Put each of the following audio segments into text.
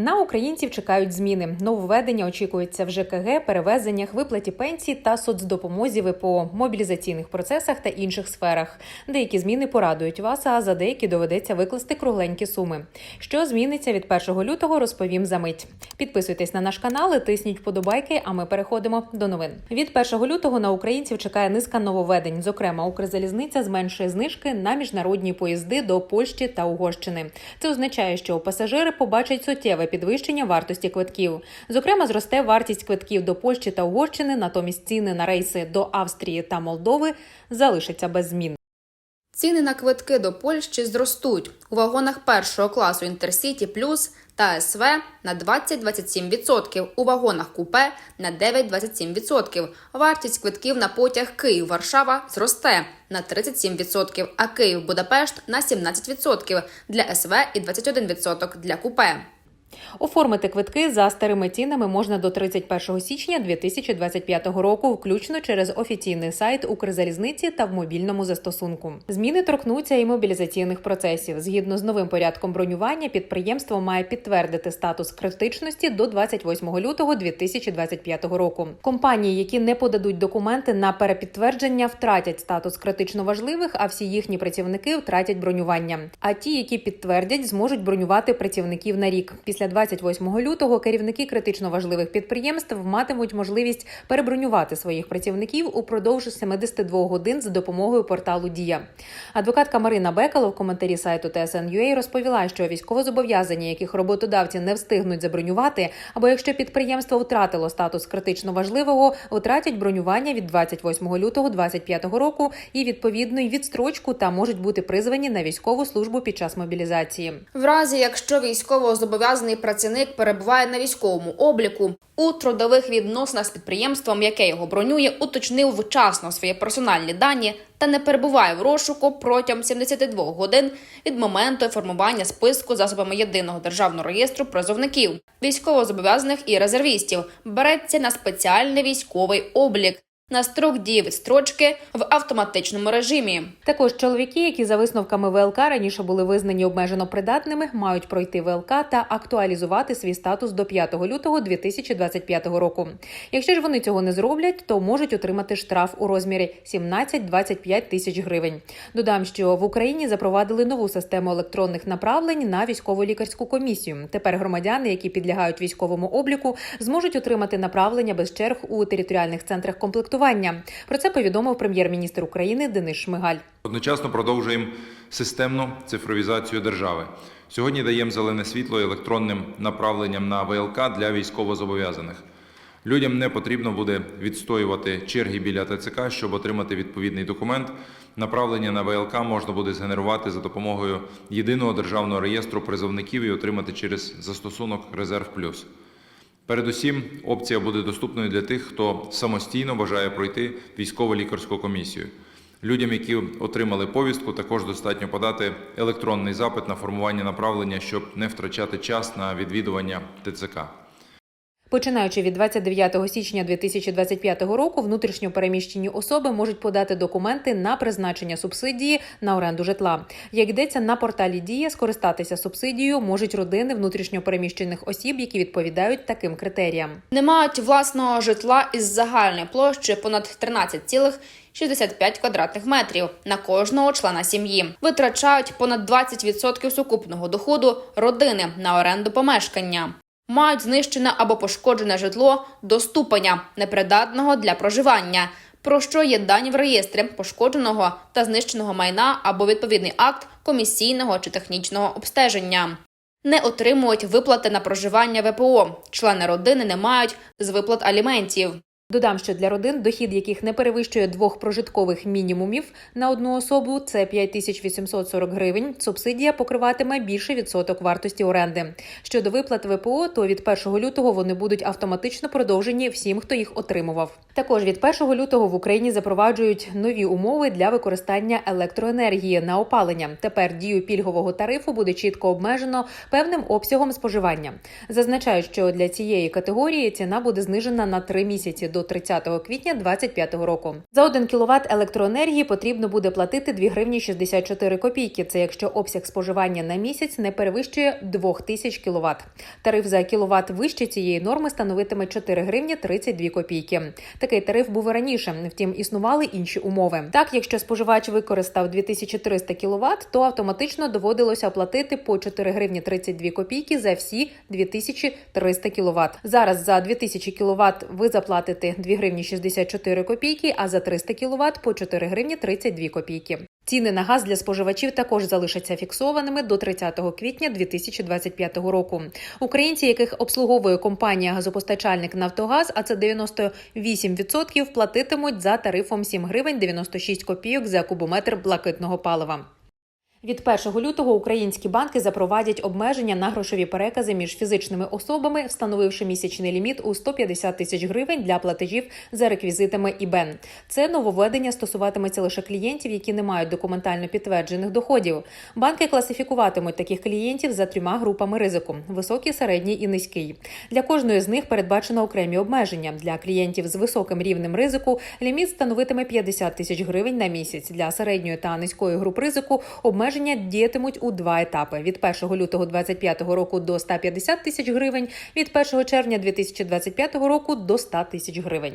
На українців чекають зміни. Нововведення очікуються в ЖКГ, перевезеннях, виплаті пенсій та соцдопомозі ВПО, мобілізаційних процесах та інших сферах. Деякі зміни порадують вас, а за деякі доведеться викласти кругленькі суми. Що зміниться від 1 лютого, розповім за мить. Підписуйтесь на наш канал, і тисніть вподобайки. А ми переходимо до новин. Від 1 лютого на українців чекає низка нововведень. Зокрема, Укрзалізниця зменшує знижки на міжнародні поїзди до Польщі та Угорщини. Це означає, що пасажири побачать суттєве підвищення вартості квитків. Зокрема, зросте вартість квитків до Польщі та Угорщини, натомість ціни на рейси до Австрії та Молдови залишаться без змін. Ціни на квитки до Польщі зростуть у вагонах першого класу Інтерсіті Плюс та СВ на 20-27%, у вагонах купе на 9-27%. Вартість квитків на потяг Київ-Варшава зросте на 37%, а Київ-Будапешт на 17% для СВ і 21% для купе. Оформити квитки за старими цінами можна до 31 січня 2025 року, включно через офіційний сайт Укрзалізниці та в мобільному застосунку. Зміни торкнуться і мобілізаційних процесів. Згідно з новим порядком бронювання, підприємство має підтвердити статус критичності до 28 лютого 2025 року. Компанії, які не подадуть документи на перепідтвердження, втратять статус критично важливих, а всі їхні працівники втратять бронювання. А ті, які підтвердять, зможуть бронювати працівників на рік. Після 28 лютого керівники критично важливих підприємств матимуть можливість перебронювати своїх працівників упродовж 72 годин за допомогою порталу Дія. Адвокатка Марина Бекало в коментарі сайту TSN.ua розповіла, що військовозобов'язані, яких роботодавці не встигнуть забронювати, або якщо підприємство втратило статус критично важливого, втратять бронювання від 28 лютого 2025 року і відповідно й відстрочку та можуть бути призвані на військову службу під час мобілізації. В разі, якщо військовозобов'язаний працівник перебуває на військовому обліку у трудових відносинах з підприємством, яке його бронює, уточнив вчасно свої персональні дані та не перебуває в розшуку протягом 72 годин від моменту формування списку засобами єдиного державного реєстру призовників, військовозобов'язаних і резервістів, береться на спеціальний військовий облік. На строк дії відстрочки в автоматичному режимі. Також чоловіки, які за висновками ВЛК раніше були визнані обмежено придатними, мають пройти ВЛК та актуалізувати свій статус до 5 лютого 2025 року. Якщо ж вони цього не зроблять, то можуть отримати штраф у розмірі 17-25 тисяч гривень. Додам, що в Україні запровадили нову систему електронних направлень на військово-лікарську комісію. Тепер громадяни, які підлягають військовому обліку, зможуть отримати направлення без черг у територіальних центрах комплектування. Про це повідомив прем'єр-міністр України Денис Шмигаль. Одночасно продовжуємо системну цифровізацію держави. Сьогодні даємо зелене світло електронним направленням на ВЛК для військовозобов'язаних. Людям не потрібно буде відстоювати черги біля ТЦК, щоб отримати відповідний документ. Направлення на ВЛК можна буде згенерувати за допомогою єдиного державного реєстру призовників і отримати через застосунок Резерв Плюс. Передусім, опція буде доступною для тих, хто самостійно бажає пройти військово-лікарську комісію. Людям, які отримали повістку, також достатньо подати електронний запит на формування направлення, щоб не втрачати час на відвідування ТЦК. Починаючи від 29 січня 2025 року, внутрішньо переміщені особи можуть подати документи на призначення субсидії на оренду житла. Як йдеться на порталі Дія, скористатися субсидією можуть родини внутрішньо переміщених осіб, які відповідають таким критеріям. Не мають власного житла із загальною площею понад 13,65 квадратних метрів на кожного члена сім'ї. Витрачають понад 20% сукупного доходу родини на оренду помешкання. Мають знищене або пошкоджене житло до ступеня непридатного для проживання. Про що є дані в реєстрі пошкодженого та знищеного майна або відповідний акт комісійного чи технічного обстеження. Не отримують виплати на проживання ВПО. Члени родини не мають з виплат аліментів. Додам, що для родин, дохід яких не перевищує двох прожиткових мінімумів на одну особу, це 5840 гривень. Субсидія покриватиме більше відсоток вартості оренди. Щодо виплат ВПО, то від 1 лютого вони будуть автоматично продовжені всім, хто їх отримував. Також від 1 лютого в Україні запроваджують нові умови для використання електроенергії на опалення. Тепер дію пільгового тарифу буде чітко обмежено певним обсягом споживання. Зазначають, що для цієї категорії ціна буде знижена на 3 місяці до до 30 квітня 2025 року. За 1 кВт електроенергії потрібно буде платити 2 гривні 64 копійки. Це якщо обсяг споживання на місяць не перевищує 2000 кВт. Тариф за кіловат вище цієї норми становитиме 4 гривні 32 копійки. Такий тариф був раніше. Втім, існували інші умови. Так, якщо споживач використав 2300 кВт, то автоматично доводилося оплатити по 4 гривні 32 копійки за всі 2300 кВт. Зараз за 2000 кВт ви заплатите 2 гривні 64 копійки, а за 300 кВт по 4 гривні 32 копійки. Ціни на газ для споживачів також залишаться фіксованими до 30 квітня 2025 року. Українці, яких обслуговує компанія газопостачальник Нафтогаз, а це 98%, платитимуть за тарифом 7 гривень 96 копійок за кубометр блакитного палива. Від 1 лютого українські банки запровадять обмеження на грошові перекази між фізичними особами, встановивши місячний ліміт у 150 тисяч гривень для платежів за реквізитами ІБЕН. Це нововведення стосуватиметься лише клієнтів, які не мають документально підтверджених доходів. Банки класифікуватимуть таких клієнтів за трьома групами ризику: високий, середній і низький. Для кожної з них передбачено окремі обмеження. Для клієнтів з високим рівнем ризику ліміт становитиме 50 тисяч гривень на місяць. Для середньої та низької груп ризику обмеження діятимуть у два етапи: від 1 лютого 2025 року до 150 тисяч гривень, від 1 червня 2025 року до 100 тисяч гривень.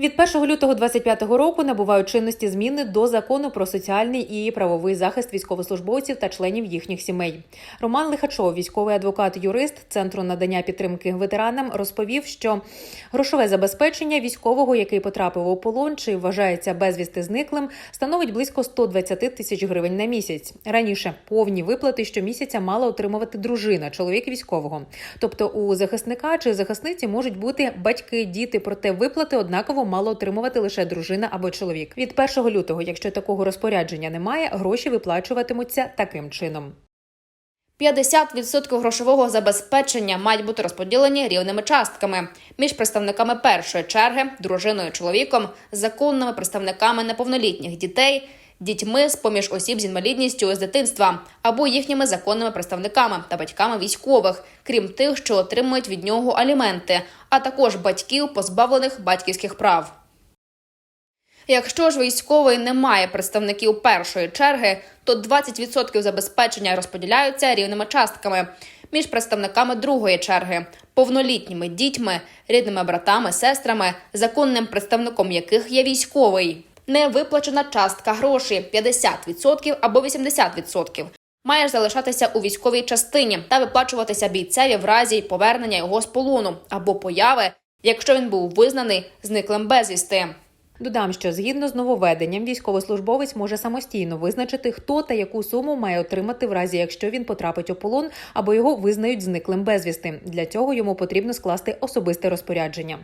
Від 1 лютого 2025 року набувають чинності зміни до закону про соціальний і правовий захист військовослужбовців та членів їхніх сімей. Роман Лихачов, військовий адвокат-юрист Центру надання підтримки ветеранам, розповів, що грошове забезпечення військового, який потрапив у полон чи вважається безвісти зниклим, становить близько 120 тисяч гривень на місяць. Раніше повні виплати щомісяця мала отримувати дружина, чоловік військового. Тобто у захисника чи захисниці можуть бути батьки, діти, проте виплати однаково мала отримувати лише дружина або чоловік. Від 1 лютого, якщо такого розпорядження немає, гроші виплачуватимуться таким чином. 50% грошового забезпечення мають бути розподілені рівними частками між представниками першої черги, дружиною, чоловіком, законними представниками неповнолітніх дітей, дітьми з поміж осіб з інвалідністю з дитинства або їхніми законними представниками та батьками військових, крім тих, що отримують від нього аліменти, а також батьків, позбавлених батьківських прав. Якщо ж військовий не має представників першої черги, то 20% забезпечення розподіляються рівними частками між представниками другої черги, повнолітніми дітьми, рідними братами, сестрами, законним представником яких є військовий. Невиплачена частка грошей 50% або 80% має залишатися у військовій частині та виплачуватися бійцеві в разі повернення його з полону або появи, якщо він був визнаний зниклим безвісти. Додам, що згідно з нововведенням, військовослужбовець може самостійно визначити, хто та яку суму має отримати в разі, якщо він потрапить у полон або його визнають зниклим безвісти. Для цього йому потрібно скласти особисте розпорядження.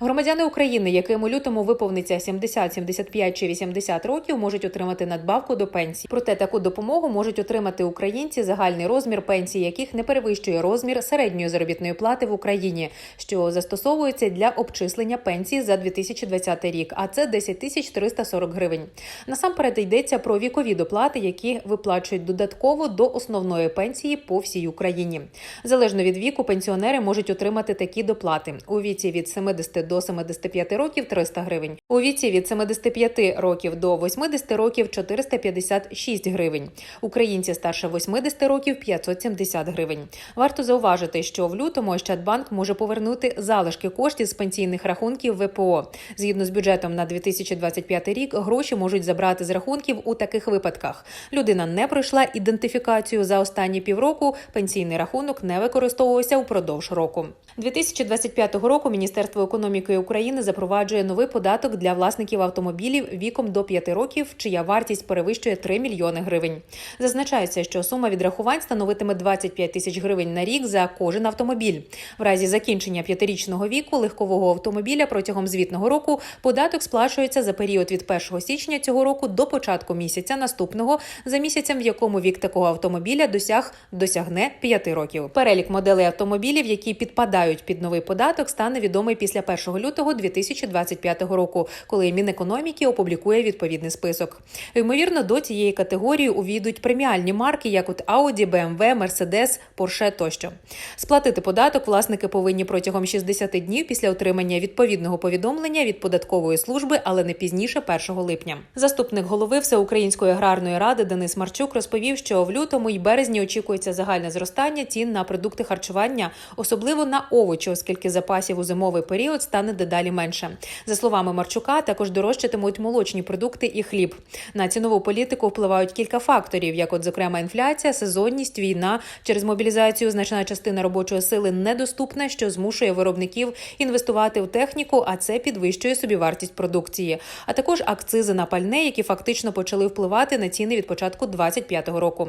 Громадяни України, яким у лютому виповниться 70, 75 чи 80 років, можуть отримати надбавку до пенсії. Проте таку допомогу можуть отримати українці, загальний розмір пенсії, яких не перевищує розмір середньої заробітної плати в Україні, що застосовується для обчислення пенсії за 2020 рік. А це 10 тисяч 340 гривень. Насамперед йдеться про вікові доплати, які виплачують додатково до основної пенсії по всій Україні. Залежно від віку, пенсіонери можуть отримати такі доплати у віці від 70 до 75 років 300 гривень. У віці від 75 років до 80 років 456 гривень. Українці старше 80 років 570 гривень. Варто зауважити, що в лютому Ощадбанк може повернути залишки коштів з пенсійних рахунків ВПО. Згідно з бюджетом на 2025 рік, гроші можуть забрати з рахунків у таких випадках. Людина не пройшла ідентифікацію за останні півроку. Пенсійний рахунок не використовувався упродовж року. 2025 року Міністерство економіки України запроваджує новий податок для власників автомобілів віком до 5 років, чия вартість перевищує 3 мільйони гривень. Зазначається, що сума відрахувань становитиме 25 тисяч гривень на рік за кожен автомобіль. В разі закінчення п'ятирічного віку легкового автомобіля протягом звітного року податок сплачується за період від 1 січня цього року до початку місяця наступного за місяцем, в якому вік такого автомобіля досяг досягне 5 років. Перелік моделей автомобілів, які підпадають під новий податок, стане відомий після 1 лютого 2025 року, коли Мінекономіки опублікує відповідний список. Ймовірно, до цієї категорії увійдуть преміальні марки, як от Audi, BMW, Mercedes, Porsche тощо. Сплатити податок власники повинні протягом 60 днів після отримання відповідного повідомлення від податкової служби, але не пізніше 1 липня. Заступник голови Всеукраїнської аграрної ради Денис Марчук розповів, що в лютому і березні очікується загальне зростання цін на продукти харчування, особливо на овочі, оскільки запасів у зимовий період стане дедалі менше. За словами Марчука, також дорожчатимуть молочні продукти і хліб. На цінову політику впливають кілька факторів, як, от, зокрема, інфляція, сезонність, війна через мобілізацію. Значна частина робочої сили недоступна, що змушує виробників інвестувати в техніку, а це підвищує собівартість продукції. А також акцизи на пальне, які фактично почали впливати на ціни від початку 2025 року.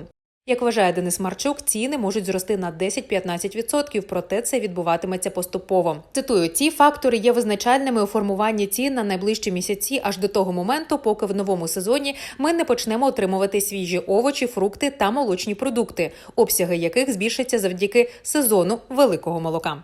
Як вважає Денис Марчук, ціни можуть зрости на 10-15%, проте це відбуватиметься поступово. Цитую, ці фактори є визначальними у формуванні цін на найближчі місяці, аж до того моменту, поки в новому сезоні ми не почнемо отримувати свіжі овочі, фрукти та молочні продукти, обсяги яких збільшаться завдяки сезону великого молока.